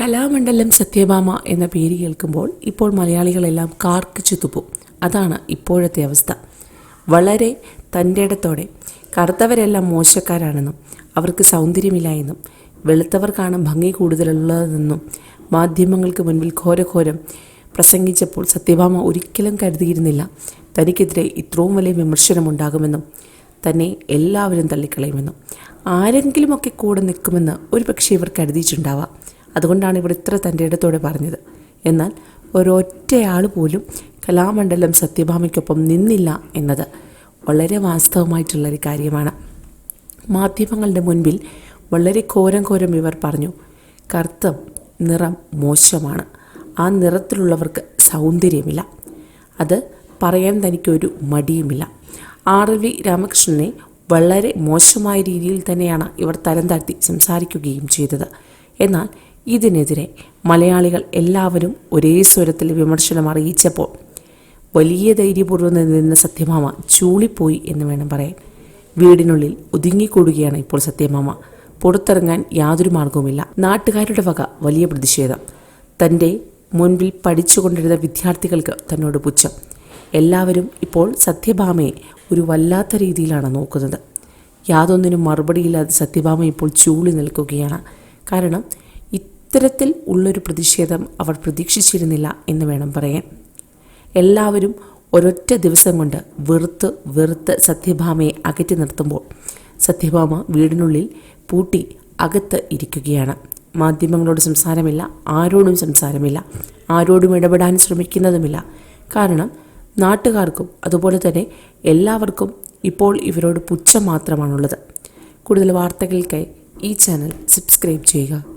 കലാമണ്ഡലം സത്യഭാമ എന്ന പേര് കേൾക്കുമ്പോൾ ഇപ്പോൾ മലയാളികളെല്ലാം കാർക്കിച്ചു തുപ്പും അതാണ് ഇപ്പോഴത്തെ അവസ്ഥ. വളരെ തന്റെ ഇടത്തോടെ കറുത്തവരെല്ലാം മോശക്കാരാണെന്നും അവർക്ക് സൗന്ദര്യമില്ല എന്നും വെളുത്തവർക്കാണ് ഭംഗി കൂടുതലുള്ളതെന്നും മാധ്യമങ്ങൾക്ക് മുൻപിൽ ഘോരഘോരം പ്രസംഗിച്ചപ്പോൾ സത്യഭാമ ഒരിക്കലും കരുതിയിരുന്നില്ല. തനിക്കെതിരെ ഇത്രയും വലിയ വിമർശനമുണ്ടാകുമെന്നും തന്നെ എല്ലാവരും തള്ളിക്കളയുമെന്നും. ആരെങ്കിലുമൊക്കെ കൂടെ നിൽക്കുമെന്ന് ഒരു പക്ഷേ ഇവർ കരുതിയിട്ടുണ്ടാവാം. അതുകൊണ്ടാണ് ഇവിടെ ഇത്ര തന്റെ ഇടത്തോടെ പറഞ്ഞത്. എന്നാൽ ഒരൊറ്റയാൾ പോലും കലാമണ്ഡലം സത്യഭാമയ്ക്കൊപ്പം നിന്നില്ല എന്നത് വളരെ വാസ്തവമായിട്ടുള്ളൊരു കാര്യമാണ്. മാധ്യമങ്ങളുടെ മുൻപിൽ വളരെ ഘോരം ഘോരം ഇവർ പറഞ്ഞു കറുത്ത നിറം മോശമാണ്. ആ നിറത്തിലുള്ളവർക്ക് സൗന്ദര്യമില്ല. അത് പറയാൻ തനിക്കൊരു മടിയുമില്ല. ആർ വി രാമകൃഷ്ണനെ വളരെ മോശമായ രീതിയിൽ തന്നെയാണ് ഇവർ തരം സംസാരിക്കുകയും ചെയ്തത്. എന്നാൽ ഇതിനെതിരെ മലയാളികൾ എല്ലാവരും ഒരേ സ്വരത്തിൽ വിമർശനം അറിയിച്ചപ്പോൾ വലിയ ധൈര്യപൂർവം നിന്ന സത്യമാമ ചൂളിപ്പോയി എന്ന് വേണം പറയാൻ. വീടിനുള്ളിൽ ഒതുങ്ങിക്കൂടുകയാണ് ഇപ്പോൾ സത്യമാമ. പുറത്തിറങ്ങാൻ യാതൊരു മാർഗവുമില്ല. നാട്ടുകാരുടെ വക വലിയ പ്രതിഷേധം. തന്റെ മുൻപിൽ പഠിച്ചുകൊണ്ടിരുന്ന വിദ്യാർത്ഥികൾക്ക് തന്നോട് പുച്ഛം. എല്ലാവരും ഇപ്പോൾ സത്യഭാമയെ ഒരു വല്ലാത്ത രീതിയിലാണ് നോക്കുന്നത്. യാതൊന്നിനും മറുപടിയില്ലാതെ സത്യഭാമ ഇപ്പോൾ ചൂളി നിൽക്കുകയാണ്. കാരണം ഇത്തരത്തിൽ ഉള്ളൊരു പ്രതിഷേധം അവർ പ്രതീക്ഷിച്ചിരുന്നില്ല എന്ന് വേണം പറയാൻ. എല്ലാവരും ഒരൊറ്റ ദിവസം കൊണ്ട് വെറുത്ത് വെറുത്ത് സത്യഭാമയെ അകറ്റി നിർത്തുമ്പോൾ സത്യഭാമ വീടിനുള്ളിൽ പൂട്ടി അകത്ത് ഇരിക്കുകയാണ്. മാധ്യമങ്ങളോട് സംസാരമില്ല ആരോടും സംസാരമില്ല ആരോടും ഇടപെടാൻ ശ്രമിക്കുന്നതുമില്ല. കാരണം നാട്ടുകാർക്കും അതുപോലെ തന്നെ എല്ലാവർക്കും ഇപ്പോൾ ഇവരോട് പുച്ഛം മാത്രമാണുള്ളത്. കൂടുതൽ വാർത്തകൾക്കായി ഈ ചാനൽ സബ്സ്ക്രൈബ് ചെയ്യുക.